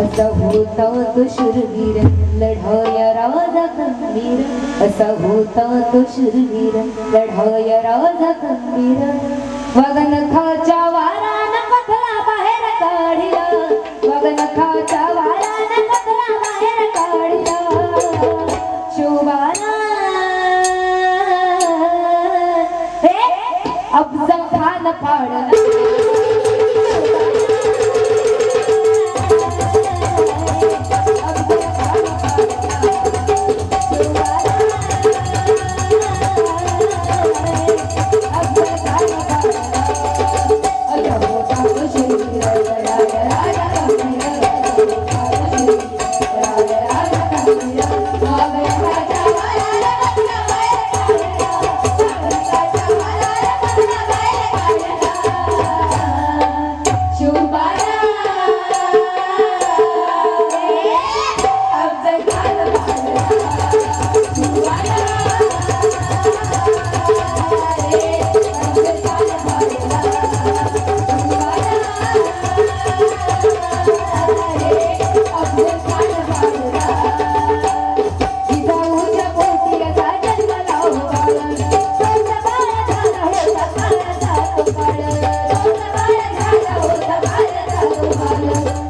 असा होता तो शुरवीर लढाया राजा खंबीर असा होता तो शुरवीर लढाया राजा खंबीर वगनखाच्या वारानं कथला बाहेर काढिला. वगनखाच्या वारानं कथला बाहेर काढिला. शोभाना अफजल खान पाडला. you.